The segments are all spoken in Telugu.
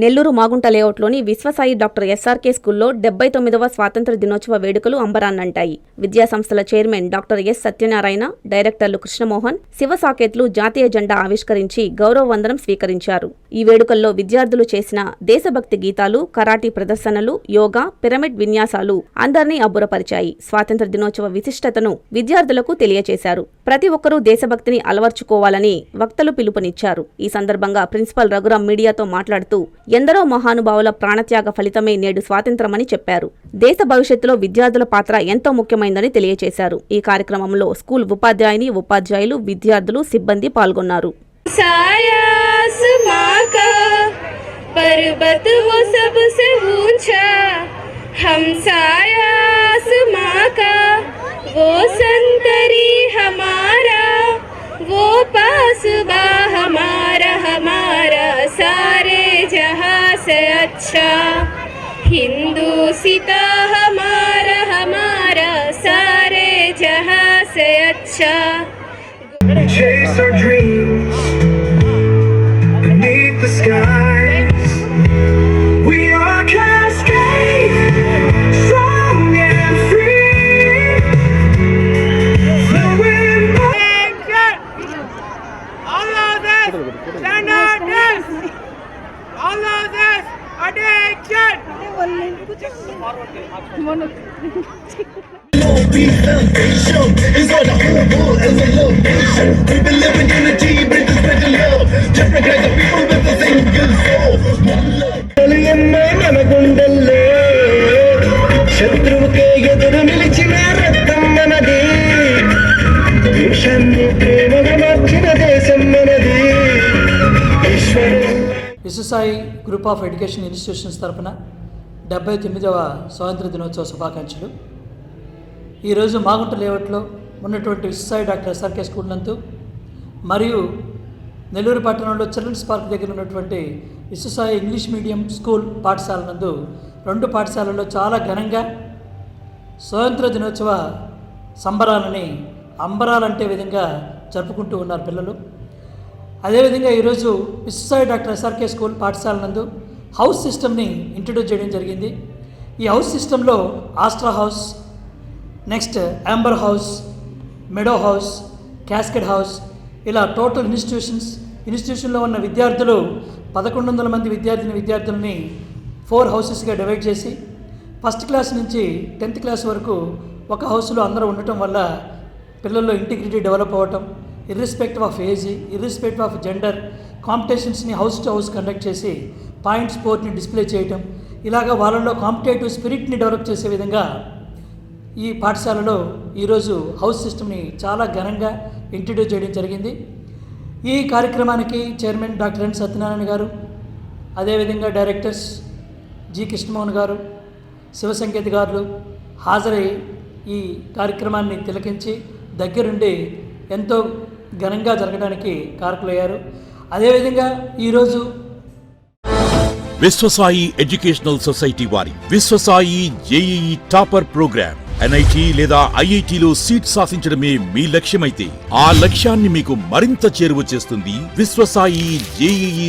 నెల్లూరు మాగుంట లేఅవుట్లోని విశ్వసాయి డాక్టర్ ఎస్ఆర్కే స్కూల్లో డెబ్బై తొమ్మిదవ స్వాతంత్ర దినోత్సవ వేడుకలు అంబరాన్నంటాయి. విద్యా సంస్థల చైర్మన్ డాక్టర్ ఎస్ సత్యనారాయణ డైరెక్టర్లు కృష్ణమోహన్ శివ సాకేత్లు జాతీయ జెండా ఆవిష్కరించి గౌరవ వందనం స్వీకరించారు. ఈ వేడుకల్లో విద్యార్థులు చేసిన దేశభక్తి గీతాలు కరాటీ ప్రదర్శనలు యోగా పిరమిడ్ విన్యాసాలు అందరినీ అబ్బురపరిచాయి. స్వాతంత్ర దినోత్సవ విశిష్టతను విద్యార్థులకు తెలియచేశారు. ప్రతి ఒక్కరూ దేశభక్తిని అలవర్చుకోవాలని వక్తలు పిలుపునిచ్చారు. ఈ సందర్భంగా ప్రిన్సిపల్ రఘురాం మీడియాతో మాట్లాడుతూ ఎందరో మహానుభావుల ప్రాణత్యాగ ఫలితమే నేడు స్వాతంత్రమని చెప్పారు దేశ భవిష్యత్తులో విద్యార్థుల పాత్ర ఎంతో ముఖ్యమైందని తెలియజేశారు ఈ కార్యక్రమంలో స్కూల్ ఉపాధ్యాయుని ఉపాధ్యాయులు విద్యార్థులు సిబ్బంది పాల్గొన్నారు सायास माँ का पर्वत वो सबसे ऊंचा हम सायास माँ का वो संतरी हमारा वो पासबा हमारा हमारा सारे जहाँ से अच्छा हिंदू सीता हमारा हमारा सारे जहाँ से अच्छा chase our dreams beneath the skies. We are cascade, strong and free. Flowing by All of this, stand on this. All of this, Is on the whole world as a little nation. We've been living in Vishwasai group of education institutions తరపున డెబ్బై తొమ్మిదవ స్వాతంత్ర దినోత్సవ శుభాకాంక్షలు. ఈరోజు మాగుంట లేఅవుట్లో ఉన్నటువంటి విశ్వసాయి డాక్టర్ ఎస్ఆర్కే స్కూల్ నందు మరియు నెల్లూరు పట్టణంలో చిల్డ్రన్స్ పార్క్ దగ్గర ఉన్నటువంటి విశ్వసాయి ఇంగ్లీష్ మీడియం స్కూల్ పాఠశాల నందు రెండు పాఠశాలల్లో చాలా ఘనంగా స్వాతంత్ర దినోత్సవ సంబరాలని అంబరాలంటే విధంగా జరుపుకుంటూ ఉన్నారు పిల్లలు. అదేవిధంగా ఈరోజు విశ్వసాయి డాక్టర్ ఎస్ఆర్కే స్కూల్ పాఠశాల నందు హౌస్ సిస్టమ్ని ఇంట్రడ్యూస్ చేయడం జరిగింది. ఈ హౌస్ సిస్టంలో Astra house next Amber house Meadow house Cascade house ఇలా టోటల్ ఇన్స్టిట్యూషన్స్ ఇన్స్టిట్యూషన్లో ఉన్న విద్యార్థులు పదకొండు వందల మంది విద్యార్థిని విద్యార్థులని ఫోర్ హౌసెస్గా డివైడ్ చేసి ఫస్ట్ క్లాస్ నుంచి టెన్త్ క్లాస్ వరకు ఒక హౌస్లో అందరూ ఉండటం వల్ల పిల్లల్లో ఇంటిగ్రిటీ డెవలప్ అవ్వటం irrespective of age irrespective of gender కాంపిటీషన్స్ని house to house conduct చేసి పాయింట్ స్పోర్ట్ని డిస్ప్లే చేయటం ఇలాగ వాళ్ళలో కాంపిటేటివ్ స్పిరిట్ని డెవలప్ చేసే విధంగా ఈ పాఠశాలలో ఈరోజు హౌస్ సిస్టమ్ని చాలా ఘనంగా ఇంట్రడ్యూస్ చేయడం జరిగింది. ఈ కార్యక్రమానికి చైర్మన్ డాక్టర్ ఎన్ సత్యనారాయణ గారు అదేవిధంగా డైరెక్టర్స్ జి కృష్ణమోహన్ గారు శివసంకేత్ గారు హాజరై ఈ కార్యక్రమాన్ని తిలకించి దగ్గరుండి ఎంతో ఘనంగా జరగడానికి కారకులయ్యారు అదేవిధంగా ఈరోజు విశ్వసాయి ఎడ్యుకేషనల్ సొసైటీ వారి Vishwasai JEE topper programme NIT లేదా ఐఐటిలో సీట్ సాధించడమే మీ లక్ష్యమైతే ఆ లక్ష్యాన్ని మీకు మరింత చేరువ చేస్తుంది Vishwasai JEE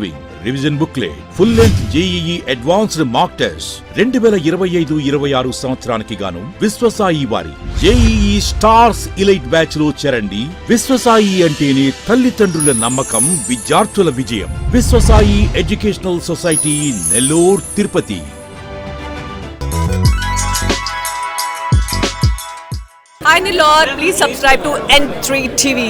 solving revision booklet full length JEE advanced mock test రెండు వేల ఇరవై ఐదు ఇరవై ఆరు సంవత్సరానికి గాను విశ్వసాయి వారి జేఈఈ స్టార్స్ ఇలైట్ బ్యాచ్లో చేరండి. విశ్వసాయి అంటేనే తల్లిదండ్రుల నమ్మకం విద్యార్థుల విజయం. Vishwasai educational society Nellore Tirupati. Hi Nilor, please subscribe to N3 TV.